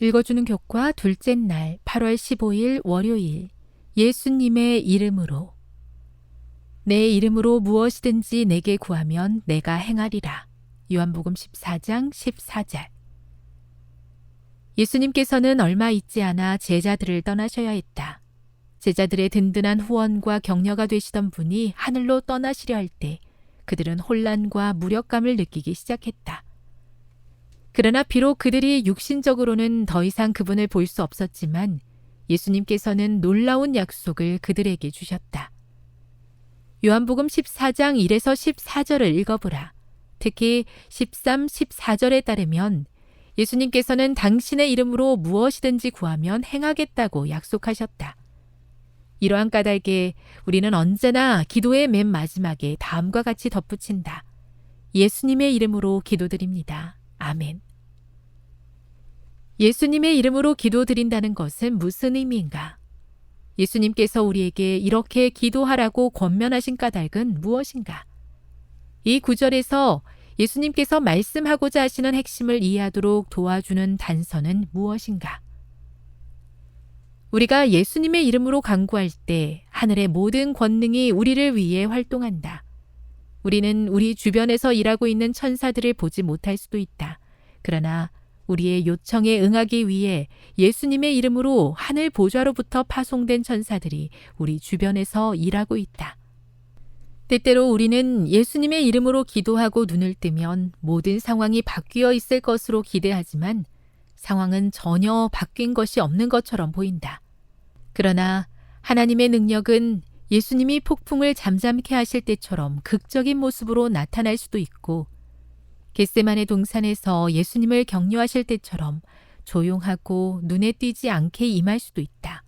읽어주는 교과 둘째 날 8월 15일 월요일 예수님의 이름으로 내 이름으로 무엇이든지 내게 구하면 내가 행하리라. 요한복음 14장 14절 예수님께서는 얼마 있지 않아 제자들을 떠나셔야 했다. 제자들의 든든한 후원과 격려가 되시던 분이 하늘로 떠나시려 할 때 그들은 혼란과 무력감을 느끼기 시작했다. 그러나 비록 그들이 육신적으로는 더 이상 그분을 볼 수 없었지만 예수님께서는 놀라운 약속을 그들에게 주셨다. 요한복음 14장 1에서 14절을 읽어보라. 특히 13, 14절에 따르면 예수님께서는 당신의 이름으로 무엇이든지 구하면 행하겠다고 약속하셨다. 이러한 까닭에 우리는 언제나 기도의 맨 마지막에 다음과 같이 덧붙인다. 예수님의 이름으로 기도드립니다. 아멘. 예수님의 이름으로 기도드린다는 것은 무슨 의미인가? 예수님께서 우리에게 이렇게 기도하라고 권면하신 까닭은 무엇인가? 이 구절에서 예수님께서 말씀하고자 하시는 핵심을 이해하도록 도와주는 단서는 무엇인가? 우리가 예수님의 이름으로 간구할 때 하늘의 모든 권능이 우리를 위해 활동한다. 우리는 우리 주변에서 일하고 있는 천사들을 보지 못할 수도 있다. 그러나 우리의 요청에 응하기 위해 예수님의 이름으로 하늘 보좌로부터 파송된 천사들이 우리 주변에서 일하고 있다. 때때로 우리는 예수님의 이름으로 기도하고 눈을 뜨면 모든 상황이 바뀌어 있을 것으로 기대하지만 상황은 전혀 바뀐 것이 없는 것처럼 보인다. 그러나 하나님의 능력은 예수님이 폭풍을 잠잠케 하실 때처럼 극적인 모습으로 나타날 수도 있고 겟세만의 동산에서 예수님을 격려하실 때처럼 조용하고 눈에 띄지 않게 임할 수도 있다.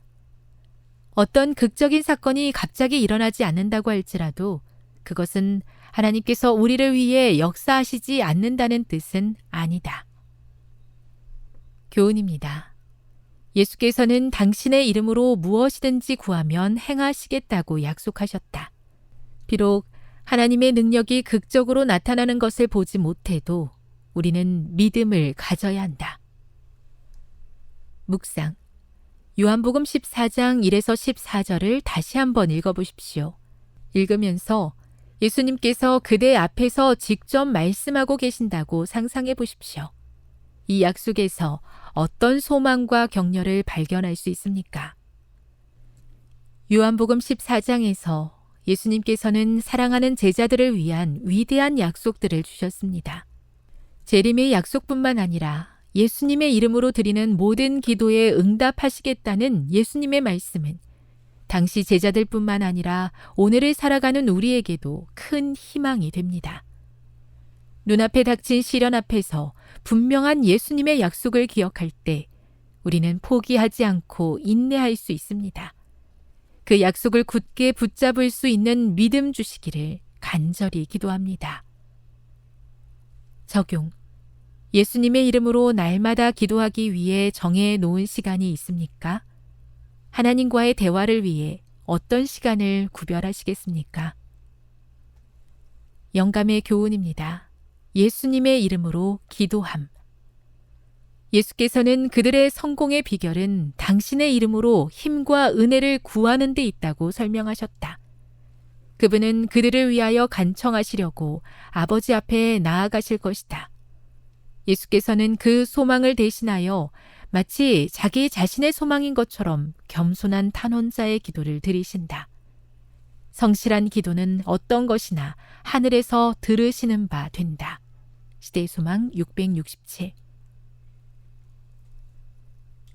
어떤 극적인 사건이 갑자기 일어나지 않는다고 할지라도 그것은 하나님께서 우리를 위해 역사하시지 않는다는 뜻은 아니다. 교훈입니다. 예수께서는 당신의 이름으로 무엇이든지 구하면 행하시겠다고 약속하셨다. 비록 하나님의 능력이 극적으로 나타나는 것을 보지 못해도 우리는 믿음을 가져야 한다. 묵상. 요한복음 14장 1에서 14절을 다시 한번 읽어보십시오. 읽으면서 예수님께서 그대 앞에서 직접 말씀하고 계신다고 상상해 보십시오. 이 약속에서 어떤 소망과 격려를 발견할 수 있습니까? 요한복음 14장에서 예수님께서는 사랑하는 제자들을 위한 위대한 약속들을 주셨습니다. 재림의 약속뿐만 아니라 예수님의 이름으로 드리는 모든 기도에 응답하시겠다는 예수님의 말씀은 당시 제자들뿐만 아니라 오늘을 살아가는 우리에게도 큰 희망이 됩니다. 눈앞에 닥친 시련 앞에서 분명한 예수님의 약속을 기억할 때 우리는 포기하지 않고 인내할 수 있습니다. 그 약속을 굳게 붙잡을 수 있는 믿음 주시기를 간절히 기도합니다. 적용. 예수님의 이름으로 날마다 기도하기 위해 정해 놓은 시간이 있습니까? 하나님과의 대화를 위해 어떤 시간을 구별하시겠습니까? 영감의 교훈입니다. 예수님의 이름으로 기도함. 예수께서는 그들의 성공의 비결은 당신의 이름으로 힘과 은혜를 구하는 데 있다고 설명하셨다. 그분은 그들을 위하여 간청하시려고 아버지 앞에 나아가실 것이다. 예수께서는 그 소망을 대신하여 마치 자기 자신의 소망인 것처럼 겸손한 탄원자의 기도를 드리신다. 성실한 기도는 어떤 것이나 하늘에서 들으시는 바 된다. 시대의 소망 667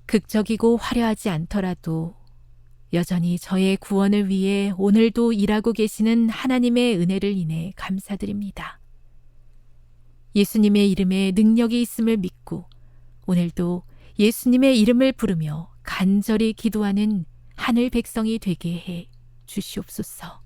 극적이고 화려하지 않더라도 여전히 저의 구원을 위해 오늘도 일하고 계시는 하나님의 은혜를 인해 감사드립니다. 예수님의 이름에 능력이 있음을 믿고 오늘도 예수님의 이름을 부르며 간절히 기도하는 하늘 백성이 되게 해 주시옵소서.